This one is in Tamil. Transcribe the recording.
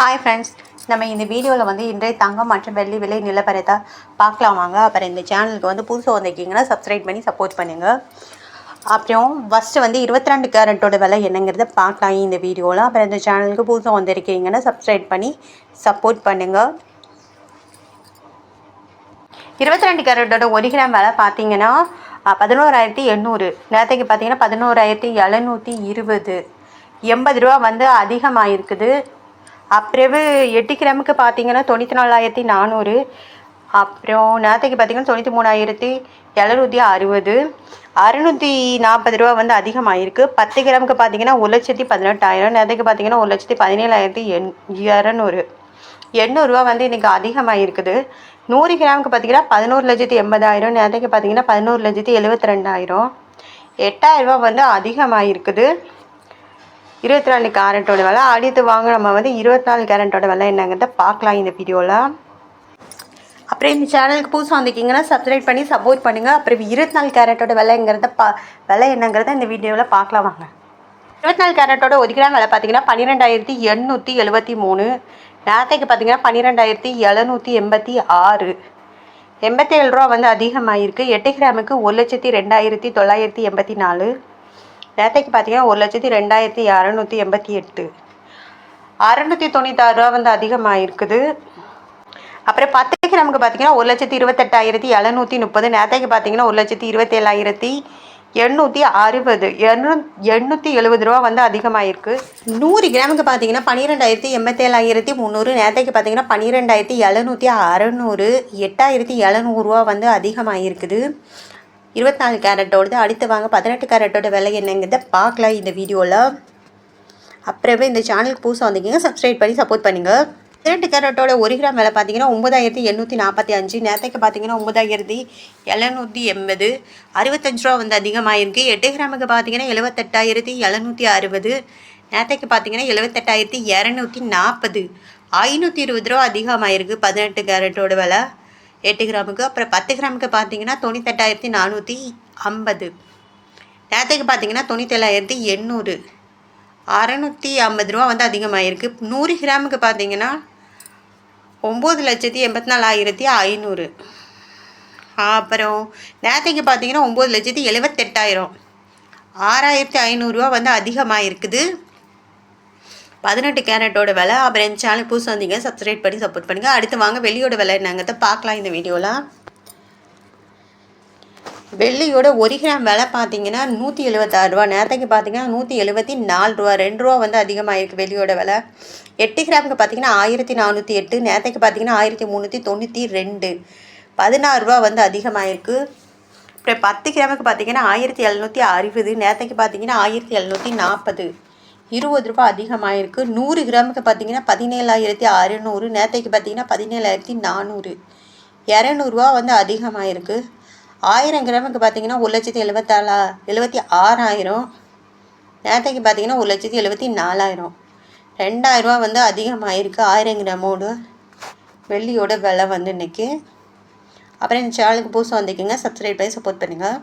ஹாய் ஃப்ரெண்ட்ஸ் நம்ம இந்த வீடியோவில் வந்து இன்றைய தங்கம் மற்றும் வெள்ளி விலை நிலப்பரத்தை பார்க்கலாம் வாங்க. அப்புறம் இந்த சேனலுக்கு வந்து புதுசாக வந்திருக்கீங்கன்னா சப்ஸ்கிரைப் பண்ணி சப்போர்ட் பண்ணுங்கள் அப்புறம் ஃபஸ்ட்டு வந்து இருபத்தி ரெண்டு கேரட்டோட விலை என்னங்கிறத பார்க்கலாம் இந்த வீடியோவில் அப்புறம் இந்த சேனலுக்கு புதுசாக வந்திருக்கீங்கன்னா சப்ஸ்கிரைப் பண்ணி சப்போர்ட் பண்ணுங்கள் இருபத்தி ரெண்டு கேரட்டோட ஒரு கிராம் விலை பார்த்தீங்கன்னா பதினோராயிரத்தி எண்ணூறு. நேரத்துக்கு பார்த்தீங்கன்னா பதினோராயிரத்தி எழுநூற்றி இருபது. எண்பது ரூபா வந்து அதிகமாக இருக்குது அப்பிறவு எட்டு கிராமுக்கு பார்த்தீங்கன்னா தொண்ணூற்றி நாலாயிரத்தி நானூறு. அப்புறம் நேரத்துக்கு பார்த்தீங்கன்னா தொண்ணூற்றி மூணாயிரத்தி எழுநூற்றி அறுபது. அறுநூற்றி நாற்பது ரூபா வந்து அதிகமாகிருக்கு பத்து கிராமுக்கு பார்த்தீங்கன்னா ஒரு லட்சத்தி பதினெட்டாயிரம். நேரத்துக்கு பார்த்தீங்கன்னா ஒரு லட்சத்தி பதினேழாயிரத்தி எண் இரநூறு. எண்ணூறுரூவா வந்து இன்றைக்கி அதிகமாக இருக்குது நூறு கிராமுக்கு பார்த்தீங்கன்னா பதினோரு லட்சத்தி எண்பதாயிரம். நேரத்துக்கு பார்த்தீங்கன்னா பதினோரு லட்சத்தி எழுபத்தி ரெண்டாயிரம். எட்டாயிரரூபா வந்து அதிகமாக இருக்குது இருபத்தி நாலு கேரட்டோட விலை. அடுத்து வாங்க நம்ம வந்து இருபத்தி நாலு கேரட்டோட விலை என்னங்கிறத பார்க்கலாம் இந்த வீடியோவில் அப்புறம் இந்த சேனலுக்கு புதுசாக வந்திருக்கீங்கன்னா சப்ஸ்கிரைப் பண்ணி சப்போர்ட் பண்ணுங்கள் அப்புறம் இருபத்தி நாலு கேரட்டோட விலைங்கிறத பா விலை என்னங்கிறத இந்த வீடியோவில் பார்க்கலாம் வாங்க. இருபத்தி நாலு கேரட்டோட ஒரு கிராம் விலை பார்த்தீங்கன்னா பன்னிரெண்டாயிரத்தி எண்ணூற்றி எழுபத்தி மூணு. நேரத்தைக்கு பார்த்தீங்கன்னா பன்னிரெண்டாயிரத்தி எழுநூற்றி எண்பத்தி ஆறு. எண்பத்தி ஏழு ரூபா வந்து அதிகமாகிருக்கு எட்டு கிராமுக்கு ஒரு லட்சத்தி ரெண்டாயிரத்தி தொள்ளாயிரத்தி எண்பத்தி நாலு. நேரத்தைக்கு பார்த்தீங்கன்னா ஒரு லட்சத்தி ரெண்டாயிரத்தி அறநூற்றி எண்பத்தி எட்டு. அறநூற்றி தொண்ணூத்தாறு ரூபா வந்து அதிகமாக இருக்குது அப்புறம் பத்துக்கு கிராமுக்கு பார்த்தீங்கன்னா ஒரு லட்சத்தி இருபத்தெட்டாயிரத்தி எழுநூற்றி முப்பது நேற்றைக்கு பார்த்தீங்கன்னா ஒரு லட்சத்தி இருபத்தேழாயிரத்தி எண்ணூற்றி அறுபது எண்ணூ எண்ணூற்றி எழுபது ரூபா வந்து அதிகமாகிருக்கு நூறு கிராமுக்கு பார்த்தீங்கன்னா பன்னிரெண்டாயிரத்தி எண்பத்தேழாயிரத்தி முந்நூறு நேரத்தைக்கு பார்த்தீங்கன்னா பன்னிரெண்டாயிரத்தி எழுநூற்றி அறநூறு எட்டாயிரத்தி எழுநூறுவா வந்து அதிகமாகிருக்குது இருபத்தி கேரட்டோடது அடுத்து வாங்க பதினெட்டு கேரட்டோட விலை என்னங்கிறத பார்க்கலாம் இந்த வீடியோவில் அப்புறமே இந்த சேனலுக்கு புதுசாக வந்தீங்க சப்ஸ்கிரைப் பண்ணி சப்போர்ட் பண்ணுங்கள் பதினெட்டு கேரட்டோட ஒரு கிராம் விலை பார்த்தீங்கன்னா ஒம்பதாயிரத்தி எண்ணூற்றி நாற்பத்தி அஞ்சு. நேரத்துக்கு பார்த்தீங்கன்னா ஒம்பதாயிரத்தி எழுநூற்றி எண்பது. அறுபத்தஞ்சு ரூபா வந்து அதிகமாகிருக்கு எட்டு கிராமுக்கு பார்த்தீங்கன்னா எழுபத்தெட்டாயிரத்தி எழுநூற்றி அறுபது. நேரத்துக்கு பார்த்தீங்கன்னா எழுபத்தெட்டாயிரத்தி இரநூத்தி நாற்பது ஐநூற்றி இருபது ரூபா அதிகமாகிருக்கு பதினெட்டு கேரட்டோட விலை. எட்டு கிராமுக்கு அப்புறம் பத்து கிராமுக்கு பார்த்தீங்கன்னா தொண்ணூத்தெட்டாயிரத்தி நானூற்றி ஐம்பது. நேரத்துக்கு பார்த்தீங்கன்னா தொண்ணூத்தேழாயிரத்தி எண்ணூறு. அறநூற்றி ஐம்பது ரூபா வந்து அதிகமாகிருக்கு நூறு கிராமுக்கு பார்த்தீங்கன்னா ஒம்பது லட்சத்தி எண்பத்தி நாலாயிரத்தி ஐநூறு. அப்புறம் நேரத்துக்கு பார்த்தீங்கன்னா ஒம்பது லட்சத்தி எழுபத்தெட்டாயிரம் ஆறாயிரத்தி ஐநூறுரூவா வந்து அதிகமாக இருக்குது பதினெட்டு கேரட்டோட விலை. அப்புறம் என் சேனல் புதுசு வந்தீங்க சப்ஸ்கிரைப் பண்ணி சப்போர்ட் பண்ணுங்கள் அடுத்து வாங்க வெள்ளியோட விலை என்னங்கிறத பார்க்கலாம் இந்த வீடியோவில் வெள்ளியோட ஒரு கிராம் விலை பார்த்தீங்கன்னா நூற்றி எழுபத்தாறு ரூபா. நேரத்துக்கு பார்த்தீங்கன்னா நூற்றி எழுபத்தி நாலு ரூபா. ரெண்டு ரூபா வந்து அதிகமாக இருக்குது வெள்ளியோட விலை. எட்டு கிராமுக்கு பார்த்தீங்கன்னா ஆயிரத்தி நானூற்றி எட்டு. நேரத்துக்கு பார்த்தீங்கன்னா ஆயிரத்தி முந்நூற்றி தொண்ணூற்றி ரெண்டு. பதினாறு ரூபா வந்து அதிகமாக இருக்குது அப்புறம் பத்து கிராமுக்கு பார்த்தீங்கன்னா ஆயிரத்தி எழுநூற்றி அறுபது. நேரத்துக்கு பார்த்தீங்கன்னா ஆயிரத்தி எழுநூற்றி நாற்பது. இருபது ரூபா அதிகமாகிருக்கு நூறு கிராமுக்கு பார்த்தீங்கன்னா பதினேழாயிரத்தி அறுநூறு. நேரத்துக்கு பார்த்தீங்கன்னா பதினேழாயிரத்தி நானூறு. இரநூறுவா வந்து அதிகமாகிருக்கு ஆயிரம் கிராமுக்கு பார்த்தீங்கன்னா ஒரு லட்சத்தி எழுபத்தாலா எழுபத்தி ஆறாயிரம். நேரத்துக்கு பார்த்தீங்கன்னா ஒரு லட்சத்தி எழுபத்தி நாலாயிரம். ரெண்டாயிரரூவா வந்து அதிகமாகிருக்கு ஆயிரம் கிராமோட. வெள்ளியோட விலை வந்து இன்றைக்கி அப்புறம் இந்த சேனலுக்கு புதுசாக வந்திருக்கீங்க சப்ஸ்கிரைப் பண்ணி சப்போர்ட் பண்ணுங்கள்